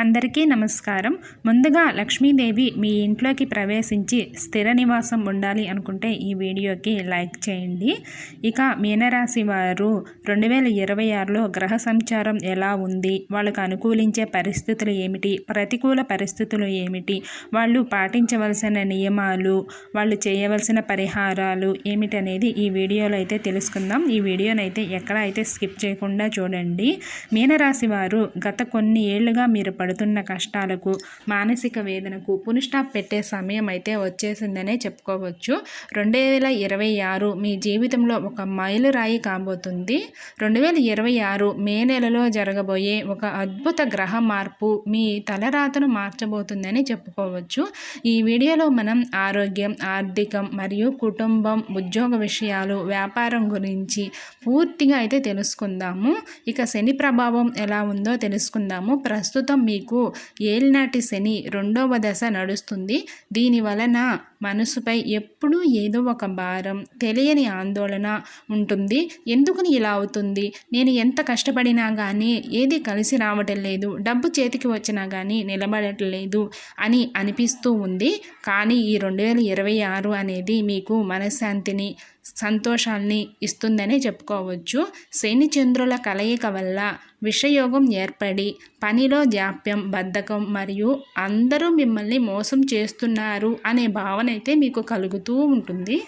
అందరికీ నమస్కారం. ముందుగా లక్ష్మీదేవి మీ ఇంట్లోకి ప్రవేశించి స్థిర నివాసం ఉండాలి అనుకుంటే ఈ వీడియోకి లైక్ చేయండి. ఇక మీనరాశి వారు రెండు వేల ఇరవై ఆరులో గ్రహ సంచారం ఎలా ఉంది? వాళ్ళకు అనుకూలించే పరిస్థితులు ఏమిటి? ప్రతికూల పరిస్థితులు ఏమిటి? వాళ్ళు పాటించవలసిన నియమాలు వాళ్ళు చేయవలసిన పరిహారాలు ఏమిటనేది ఈ వీడియోలో అయితే తెలుసుకుందాం. ఈ వీడియోనైతే ఎక్కడ అయితే స్కిప్ చేయకుండా చూడండి. మీనరాశి వారు గత కొన్ని ఏళ్ళుగా మీరు పడుతున్న కష్టాలకు మానసిక వేదనకు పునిస్టాప్ పెట్టే సమయం అయితే వచ్చేసిందనే చెప్పుకోవచ్చు. రెండు వేల ఇరవై ఆరు మీ జీవితంలో ఒక మైలురాయి కాబోతుంది. రెండు వేల ఇరవై ఆరు మే నెలలో జరగబోయే ఒక అద్భుత గ్రహ మార్పు మీ తలరాతను మార్చబోతుందని చెప్పుకోవచ్చు. ఈ వీడియోలో మనం ఆరోగ్యం ఆర్థికం మరియు కుటుంబం ఉద్యోగ విషయాలు వ్యాపారం గురించి పూర్తిగా అయితే తెలుసుకుందాము. ఇక శని ప్రభావం ఎలా ఉందో తెలుసుకుందాము. ప్రస్తుతం మీకు ఏలినాటి శని రెండవ దశ నడుస్తుంది. దీని వలన మనసుపై ఎప్పుడూ ఏదో ఒక భారం తెలియని ఆందోళన ఉంటుంది. ఎందుకని ఇలా అవుతుంది? నేను ఎంత కష్టపడినా కానీ ఏది కలిసి రావటం లేదు డబ్బు చేతికి వచ్చినా కానీ నిలబడట్లేదు అని అనిపిస్తూ ఉంది. కానీ ఈ రెండు వేల ఇరవై ఆరు అనేది మీకు మనశ్శాంతిని సంతోషాన్ని ఇస్తుందనే చెప్పుకోవచ్చు. శని చంద్రుల కలయిక వల్ల విషయోగం ఏర్పడి పనిలో జాప్యం బద్ధకం మరియు అందరూ మిమ్మల్ని మోసం చేస్తున్నారు అనే భావన అయితే మీకు కలుగుతూ ఉంటుంది.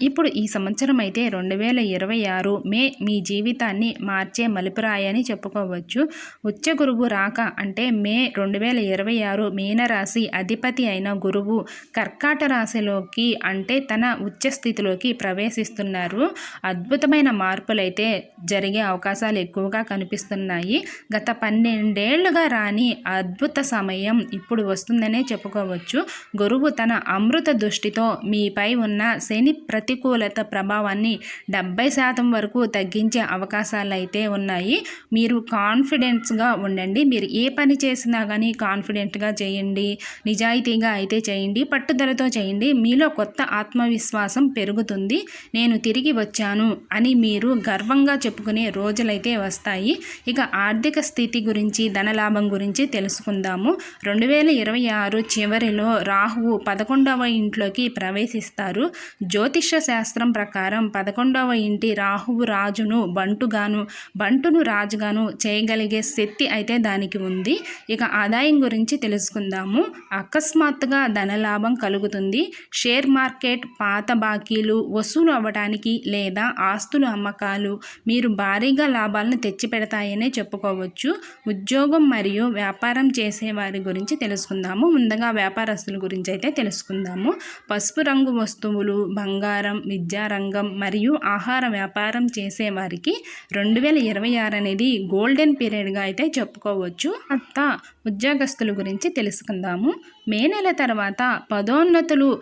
ఇప్పుడు ఈ సంవత్సరం అయితే రెండు వేల ఇరవై ఆరు మే మీ జీవితాన్ని మార్చే మలుపురాయని చెప్పుకోవచ్చు. ఉచ్చ గురువు రాక అంటే మే రెండు వేల ఇరవై ఆరు మీనరాశి అధిపతి అయిన గురువు కర్కాట రాశిలోకి అంటే తన ఉచ్చ స్థితిలోకి ప్రవేశిస్తున్నారు. అద్భుతమైన మార్పులైతే జరిగే అవకాశాలు ఎక్కువగా కనిపిస్తున్నాయి. గత పన్నెండేళ్ళుగా రాని అద్భుత సమయం ఇప్పుడు వస్తుందనే చెప్పుకోవచ్చు. గురువు తన అమృత దృష్టితో మీపై ఉన్న శని ప్రతి ప్రతికూలత ప్రభావాన్ని డెబ్బై శాతం వరకు తగ్గించే అవకాశాలు అయితే ఉన్నాయి. మీరు కాన్ఫిడెన్స్గా ఉండండి. మీరు ఏ పని చేసినా కానీ కాన్ఫిడెంట్గా చేయండి. నిజాయితీగా అయితే చేయండి. పట్టుదలతో చేయండి. మీలో కొత్త ఆత్మవిశ్వాసం పెరుగుతుంది. నేను తిరిగి వచ్చాను అని మీరు గర్వంగా చెప్పుకునే రోజులైతే వస్తాయి. ఇక ఆర్థిక స్థితి గురించి ధనలాభం గురించి తెలుసుకుందాము. రెండు వేల ఇరవై ఆరు చివరిలో రాహువు పదకొండవ ఇంట్లోకి ప్రవేశిస్తారు. జ్యోతిష శాస్త్రం ప్రకారం పదకొండవ ఇంటి రాహువు రాజును బంటుగాను బంటును రాజుగాను చేయగలిగే శక్తి అయితే దానికి ఉంది. ఇక ఆదాయం గురించి తెలుసుకుందాము. అకస్మాత్తుగా ధనలాభం కలుగుతుంది. షేర్ మార్కెట్ పాత బాకీలు వసూలు అవ్వడానికి లేదా ఆస్తుల అమ్మకాలు మీరు భారీగా లాభాలను తెచ్చిపెడతాయనే చెప్పుకోవచ్చు. ఉద్యోగం మరియు వ్యాపారం చేసే వారి గురించి తెలుసుకుందాము. ముందుగా వ్యాపారస్తుల గురించి అయితే తెలుసుకుందాము. పసుపు రంగు వస్తువులు బంగారం విద్యారంగం మరియు ఆహార వ్యాపారం చేసే వారికి రెండు వేల ఇరవై ఆరు అనేది గోల్డెన్ పీరియడ్గా అయితే చెప్పుకోవచ్చు. అత్త ఉద్యోగస్తుల గురించి తెలుసుకుందాము. మే నెల తర్వాత పదోన్నతులు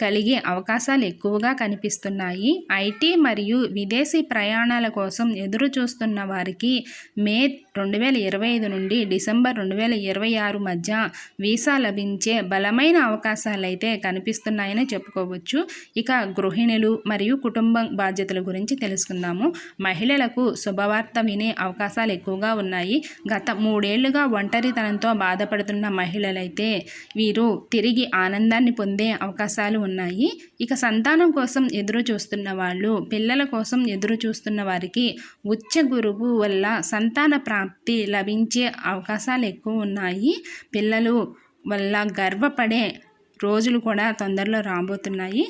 కలిగే అవకాశాలు ఎక్కువగా కనిపిస్తున్నాయి. ఐటీ మరియు విదేశీ ప్రయాణాల కోసం ఎదురు చూస్తున్న వారికి మే రెండు వేల ఇరవై ఐదు నుండి డిసెంబర్ రెండు వేల ఇరవై ఆరు మధ్య వీసా లభించే బలమైన అవకాశాలు అయితే కనిపిస్తున్నాయని చెప్పుకోవచ్చు. ఇక గృహిణులు మరియు కుటుంబం బాధ్యతల గురించి తెలుసుకుందాము. మహిళలకు శుభవార్త వినే అవకాశాలు ఎక్కువగా ఉన్నాయి. గత మూడేళ్ళుగా ఒంటరితనంతో బాధపడుతున్న మహిళలైతే వీరు తిరిగి ఆనందాన్ని పొందే అవకాశాలు ఉన్నాయి. ఇక సంతానం కోసం ఎదురు చూస్తున్న వాళ్ళు పిల్లల కోసం ఎదురు చూస్తున్న వారికి ఉచ్చ గురువు వల్ల సంతాన ప్రాప్తి లభించే అవకాశాలు ఎక్కువ ఉన్నాయి. పిల్లలు వల్ల గర్వపడే రోజులు కూడా తొందరలో రాబోతున్నాయి.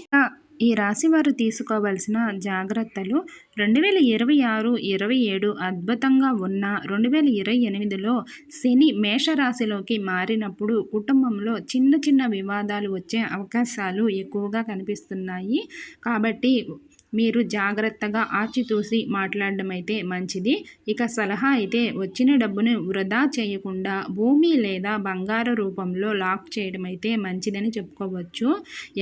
ఈ రాశి వారు తీసుకోవలసిన జాగ్రత్తలు రెండు వేల ఇరవై ఆరు ఇరవై ఏడు అద్భుతంగా ఉన్న రెండు వేల ఇరవై ఎనిమిదిలో శని మేషరాశిలోకి మారినప్పుడు కుటుంబంలో చిన్న చిన్న వివాదాలు వచ్చే అవకాశాలు ఎక్కువగా కనిపిస్తున్నాయి. కాబట్టి మీరు జాగ్రత్తగా ఆచితూసి మాట్లాడడం అయితే మంచిది. ఇక సలహా అయితే వచ్చిన డబ్బును వృధా చేయకుండా భూమి లేదా బంగారు రూపంలో లాక్ చేయడం అయితే మంచిదని చెప్పుకోవచ్చు.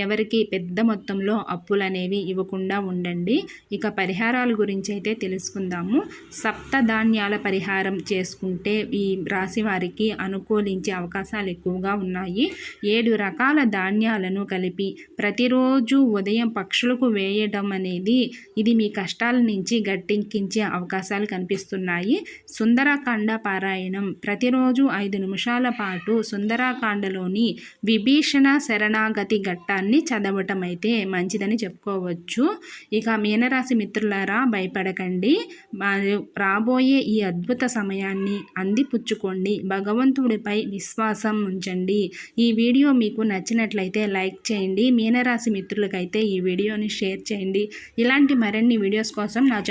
ఎవరికి పెద్ద మొత్తంలో అప్పులు అనేవి ఇవ్వకుండా ఉండండి. ఇక పరిహారాల గురించి అయితే తెలుసుకుందాము. సప్త ధాన్యాల పరిహారం చేసుకుంటే ఈ రాశి వారికి అనుకూలించే అవకాశాలు ఎక్కువగా ఉన్నాయి. ఏడు రకాల ధాన్యాలను కలిపి ప్రతిరోజు ఉదయం పక్షులకు వేయడం అనేది ఇది. ఇది మీ కష్టాల నుంచి గట్టెక్కించే అవకాశాలు కనిపిస్తున్నాయి. సుందరకాండ పారాయణం. ప్రతిరోజు ఐదు నిమిషాల పాటు సుందరకాండలోని విభీషణ శరణాగతి ఘట్టాన్ని చదవటం అయితే మంచిదని చెప్పుకోవచ్చు. ఇక మీనరాశి మిత్రులారా భయపడకండి. మరియు రాబోయే ఈ అద్భుత సమయాన్ని అందిపుచ్చుకోండి. భగవంతుడిపై విశ్వాసం ఉంచండి. ఈ వీడియో మీకు నచ్చినట్లయితే లైక్ చేయండి. మీనరాశి మిత్రులకైతే ఈ వీడియోని షేర్ చేయండి. ఇలాంటి మరిన్ని వీడియోస్ కోసం నా